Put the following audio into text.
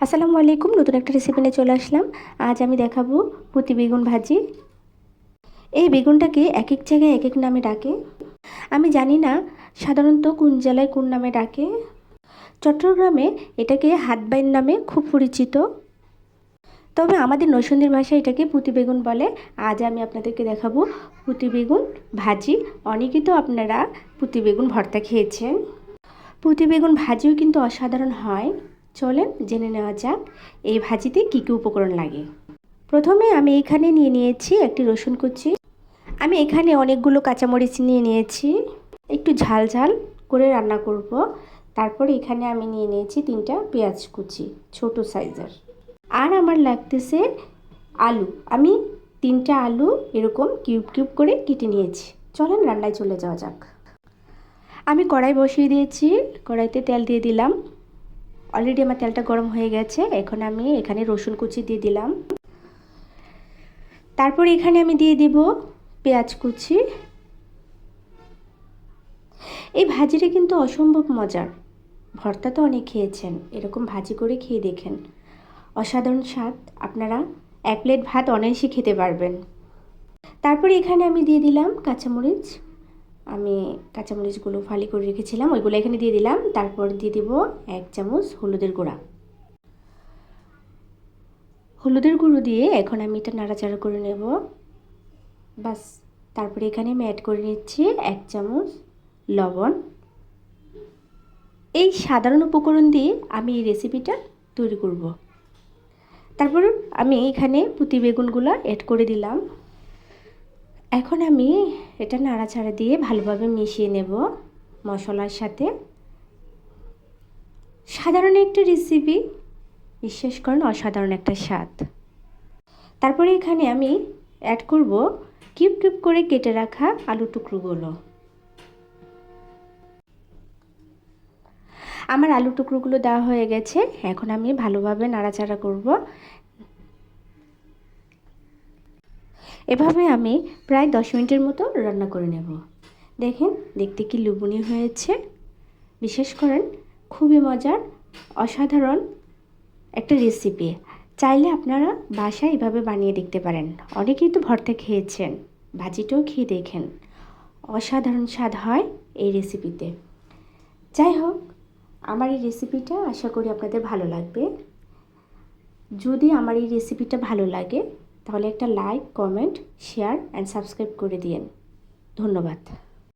আসসালামু আলাইকুম, নতুন একটা রেসিপি নিয়ে চলে আসলাম। আজ আমি দেখাবো পুঁতি বেগুন ভাজি। এই বেগুনটাকে এক এক জায়গায় এক এক নামে ডাকে। আমি জানি না সাধারণত কোন জেলায় কোন নামে ডাকে। চট্টগ্রামে এটাকে হাতবাইন নামে খুব পরিচিত। তবে আমাদের নৈসন্দির ভাষায় এটাকে পুঁতি বেগুন বলে। আজ আমি আপনাদেরকে দেখাবো পুঁতি বেগুন ভাজি। অনেকেই তো আপনারা পুঁতি বেগুন ভর্তা খেয়েছেন। পুঁতি বেগুন ভাজিও কিন্তু অসাধারণ হয়। চলেন জেনে নেওয়া যাক, এই ভাজিতে কী কী উপকরণ লাগে। প্রথমে আমি এখানে নিয়ে নিয়েছি একটি রসুন কুচি। আমি এখানে অনেকগুলো কাঁচামরিচ নিয়ে নিয়েছি। একটু ঝাল ঝাল করে রান্না করব। তারপর এখানে আমি নিয়ে নিয়েছি তিনটা পেঁয়াজ কুচি, ছোট সাইজের। আর আমার লাগতেছে আলু। আমি তিনটা আলু এরকম কিউব কিউব করে কেটে নিয়েছি। চলেন রান্নায় চলে যাওয়া যাক। আমি কড়াই বসিয়ে দিয়েছি। কড়াইতে তেল দিয়ে দিলাম। অলরেডি আমার তেলটা গরম হয়ে গেছে, এখন আমি এখানে রসুন কুচি দিয়ে দিলাম। তারপর এখানে আমি দিয়ে দিব পেঁয়াজ কুচি। এই ভাজিটা কিন্তু অসম্ভব মজার। ভর্তা তো অনেক খেয়েছেন, এরকম ভাজি করে খেয়ে দেখেন। অসাধারণ স্বাদ, আপনারা এক প্লেট ভাত অনায়াসে খেতে পারবেন। তারপরে এখানে আমি দিয়ে দিলাম কাঁচামরিচ। আমি কাঁচামরিচগুলো ফালি করে রেখেছিলাম, ওইগুলো এখানে দিয়ে দিলাম। তারপর দিয়ে দিব এক চামচ হলুদের গুঁড়া। হলুদের গুঁড়ো দিয়ে এখন আমি এটা নাড়াচাড়া করে নেব। বাস তারপরে এখানে আমি অ্যাড করে নিচ্ছি এক চামচ লবণ। এই সাধারণ উপকরণ দিয়ে আমি এই রেসিপিটা তৈরি করব। তারপর আমি এখানে পুঁতি বেগুনগুলো অ্যাড করে দিলাম। এখন আমি এটা নাড়াচাড়া দিয়ে ভালোভাবে মিশিয়ে নেব মশলার সাথে। সাধারণ একটা রেসিপি বিশ্বাস করেন অসাধারণ একটা স্বাদ। তারপরে এখানে আমি অ্যাড করব কিউব কিউব করে কেটে রাখা আলু টুকরোগুলো। আমার আলু টুকরোগুলো দেওয়া হয়ে গেছে, এখন আমি ভালোভাবে নাড়াচাড়া করব। এভাবে আমি প্রায় দশ মিনিটের মতো রান্না করে নেব। দেখেন, দেখতে কি লুবনীয় হয়েছে। বিশেষ করেন, খুবই মজার, অসাধারণ একটা রেসিপি চাইলে আপনারা বাসায় এভাবে বানিয়ে দেখতে পারেন। অনেকেই তো ভর্তা খেয়েছেন, ভাজিটাও খেয়ে দেখেন। অসাধারণ স্বাদ হয় এই রেসিপিতে যাই হোক, আমার এই রেসিপিটা আশা করি আপনাদের ভালো লাগবে। যদি আমার এই রেসিপিটা ভালো লাগে তাহলে একটা like comment share and subscribe করে দিন ধন্যবাদ।